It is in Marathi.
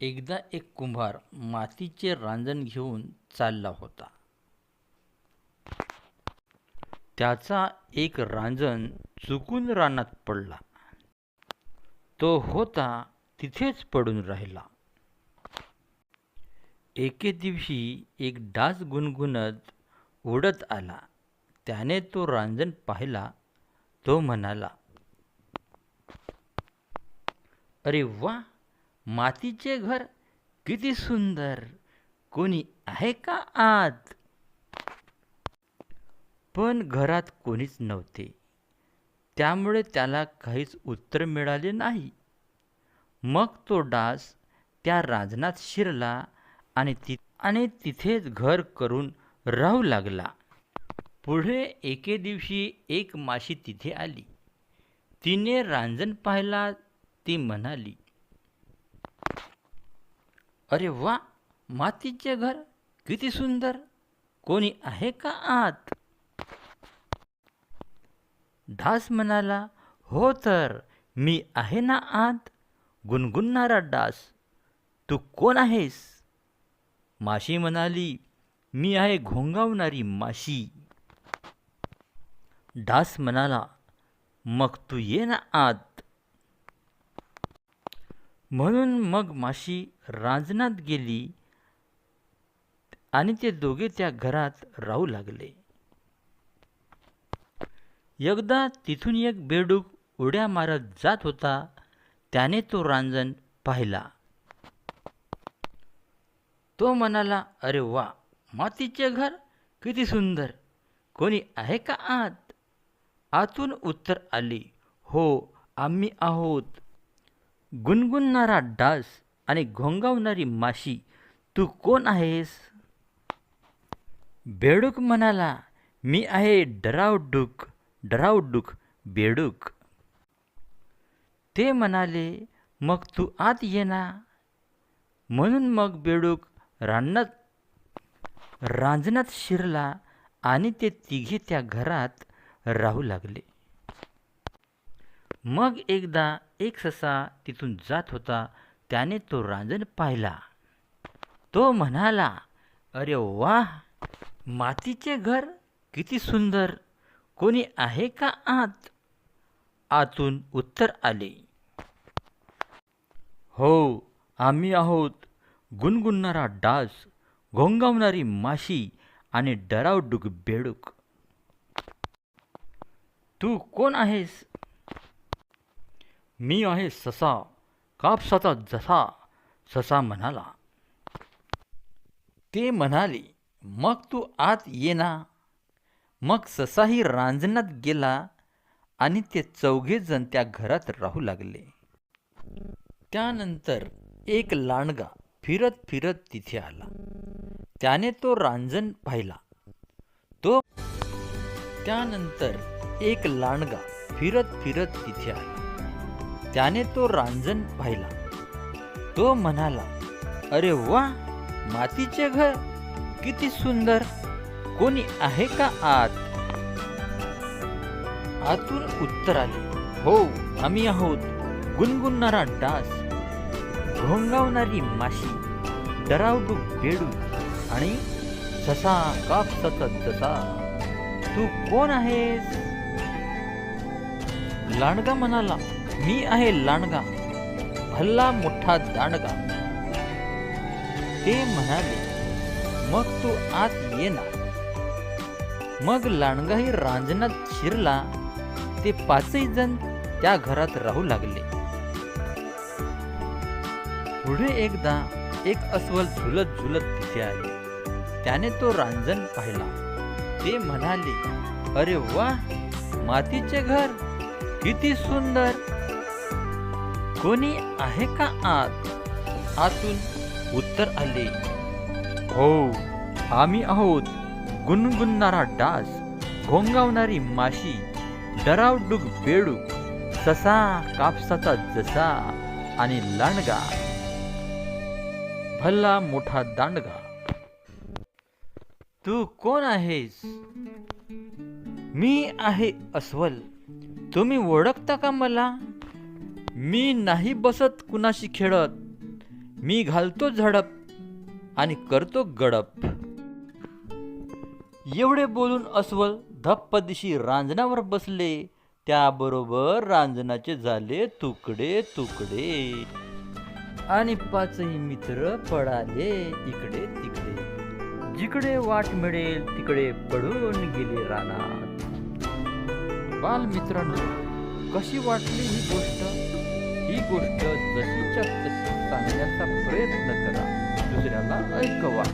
एकदा एक कुंभार मातीचे रांजण घेऊन चालला होता. त्याचा एक रांजण चुकून रानात पडला. तो होता तिथेच पडून राहिला. एके दिवशी एक डास गुणगुणत उडत आला. त्याने तो रांजण पाहिला. तो म्हणाला अरे वा! मातीचे घर किती सुंदर. कोणी आहे का आत? पण घरात कोणीच नव्हते. त्यामुळे त्याला काहीच उत्तर मिळाले नाही. मग तो डास त्या रांजणात शिरला आणि ति आणि तिथेच घर करून राहू लागला. पुढे एके दिवशी एक माशी तिथे आली. तिने रांजण पाहिला ती म्हणाली अरे वा मातीचे घर किती सुंदर. कोणी आहे का आत? डास म्हणाला हो तर मी आहे ना आत? गुणगुणणारा डास तू कोण आहेस? माशी म्हणाली मी आहे घोंगावणारी माशी. डास म्हणाला मग तू ये ना आत. म्हणून मग माशी रांजणात गेली आणि ते दोघे त्या घरात राहू लागले. एकदा तिथून एक बेडूक उड्या मारत जात होता त्याने तो रांजण पाहिला. तो म्हणाला अरे वा मातीचे घर किती सुंदर. कोणी आहे का आत? आतून उत्तर आली हो आम्ही आहोत. गुणगुणणारा डास आणि घोंगावणारी माशी तू कोण आहेस? बेडूक म्हणाला मी आहे डरावडूक डरावडूक बेडूक. ते म्हणाले मग तू आत ये ना. म्हणून मग बेडूक रांजणात रांजणात शिरला आणि ते तिघे त्या घरात राहू लागले. मग एकदा एक ससा तिथून जात होता. त्याने तो रांजण पाहिला. तो म्हणाला अरे वा मातीचे घर किती सुंदर! कोणी आहे का आत? आतून उत्तर आले. हो आम्ही आहोत. गुणगुणणारा डास घोंगावणारी माशी आणि डरावडूक बेडूक. तू कोण आहेस? मी आहे ससा कापसाचा जसा. ससा म्हणाला. ते म्हणाले मग तू आत ये ना. मग ससाही रांजणात गेला आणि ते चौघेजण त्या घरात राहू लागले. त्यानंतर एक लांडगा फिरत फिरत तिथे आला. त्याने तो रांजण पाहिला. तो त्यानंतर एक लांडगा फिरत फिरत तिथे आला. त्याने तो रांजण पाहिला. तो म्हणाला अरे वा मातीचे घर किती सुंदर. कोणी आहे का आत? आतून उत्तर आले हो आम्ही आहोत गुणगुणणारा डास घोंगावणारी माशी डरावडू बेडू आणि ससा काप सतत जसा तू कोण आहेस? लांडगा म्हणाला मी आहे लांडगा भल्ला मोठा दांडगा. ते म्हणाले मग तू आत ये ना. मग लांडगाही रांजणात शिरला. ते पाचही जण त्या घरात राहू लागले. पुढे एकदा एक अस्वल झुलत झुलत तिथे आले. त्याने तो रांजण पाहिला. ते म्हणाले अरे वा मातीचे घर किती सुंदर. कोणी आहे का आत? आतून उत्तर आले. हो आम्ही आहोत गुणगुणणारा डास घोंगावणारी माशी डरावडूक बेडूक ससा कापसाचा जसा आणि लांडगा. भल्ला मोठा दांडगा. तू कोण आहेस? मी आहे अस्वल. तुम्ही ओळखता का मला? मी नाही बसत कुणाशी खेळत. मी घालतो झडप आणि करतो गडप. एवढे बोलून अस्वल धप्प दिशी रांजणावर बसले. त्याबरोबर रांजणाचे झाले तुकडे तुकडे. आणि पाचही मित्र पळाले इकडे तिकडे. जिकडे वाट मिळेल तिकडे पडून गेले रानात. बाल मित्रांनो कशी वाटली ही गोष्ट? ही गोष्ट जशीच्या तशी सांगण्याचा प्रयत्न करा दुसऱ्याला ऐकवा.